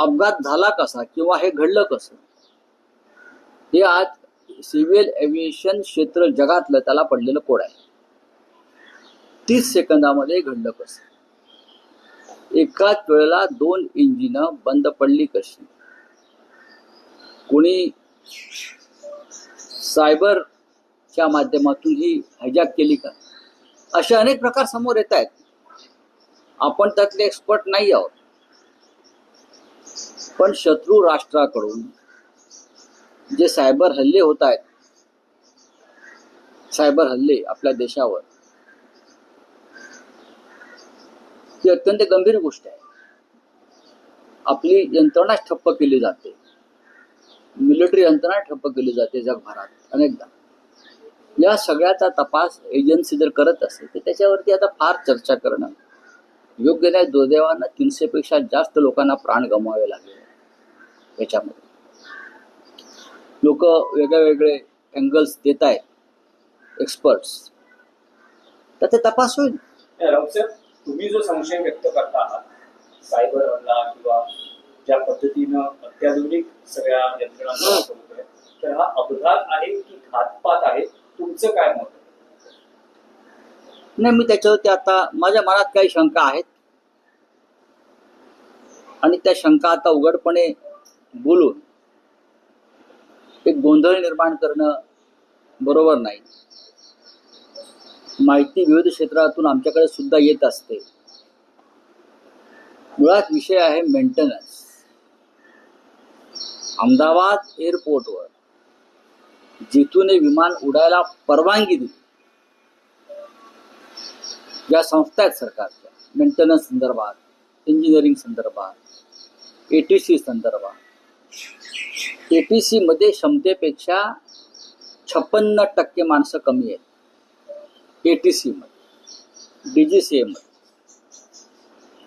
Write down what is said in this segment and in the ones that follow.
अपघात झाला कसा किंवा हे घडलं कसं? हे आज सिव्हिल एव्हिएशन क्षेत्र जगातलं त्याला पडलेलं कोड आहे. तीस सेकंदामध्ये घडलं कसं? एकाच वेळेला दोन इंजिन बंद पडली कशी? कोणी सायबरच्या माध्यमातून ही हायजॅक केली का? असे अनेक प्रकार समोर येत आहेत आपण त्यातले एक्सपर्ट नाही आहोत. पण शत्रू राष्ट्राकडून जे सायबर हल्ले होत आहेत सायबर हल्ले आपल्या देशावर ही अत्यंत गंभीर गोष्ट आहे. आपली यंत्रणाच ठप्प केली जाते. मिलिटरी यंत्रणा ठप्प केली जाते जगभरात अनेकदा. या सगळ्याचा तपास एजन्सी जर करत असेल तर त्याच्यावरती आता फार चर्चा करणं योग्य नाही. दुर्दैवानं तीनशेपेक्षा जास्त लोकांना प्राण गमवावे लागले. याच्यामध्ये. लोक वेगळे वेगळे अँगल्स देत आहेत एक्सपर्ट्स तर ते तपास होईल. तुम्ही जो संशय व्यक्त करता आहात सायबर हल्ला किंवा ज्या पद्धतीनं अत्याधुनिक सगळ्या यंत्रणा तर हा अपघात आहे की घातपात आहे? तुमचं काय मत? नाही मी त्याच्यावरती आता माझ्या मनात काही शंका आहेत. आणि त्या शंका आता उघडपणे बोलून. एक गोंधळ निर्माण करणं बरोबर नाही. माहिती विविध क्षेत्रातून आमच्याकडे सुद्धा येत असते. मुळात विषय आहे मेंटेनन्स अहमदाबाद एअरपोर्टवर जिथून हे विमान उडायला परवानगी दिली. ज्या संस्था आहेत सरकारच्या. मेंटेनन्स संदर्भात इंजिनिअरिंग संदर्भात ए टी सी संदर्भात. ए टी सी मध्ये क्षमतेपेक्षा छप्पन्न टक्के माणसं कमी आहेत. ए टी सी मध्ये डी जी सी मध्ये.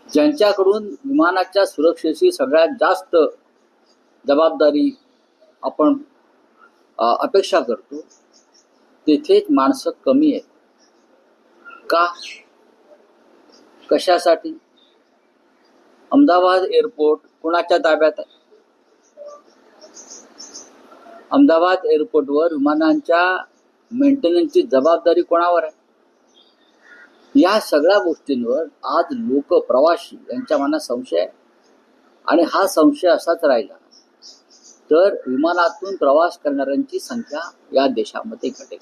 ज्यांच्याकडून विमानाच्या सुरक्षेची सगळ्यात जास्त जबाबदारी आपण अपेक्षा करतो तेथेच माणसं कमी आहेत. का? कशासाठी? अहमदाबाद एअरपोर्ट कोणाच्या ताब्यात आहे? अहमदाबाद एअरपोर्टवर विमानांच्या मेंटेनन्सची जबाबदारी कोणावर आहे? या सगळ्या गोष्टींवर आज लोक प्रवासी यांच्या मनात संशय आहे. आणि हा संशय असाच राहिला तर विमानातून प्रवास करणाऱ्यांची संख्या या देशामध्ये घटेल.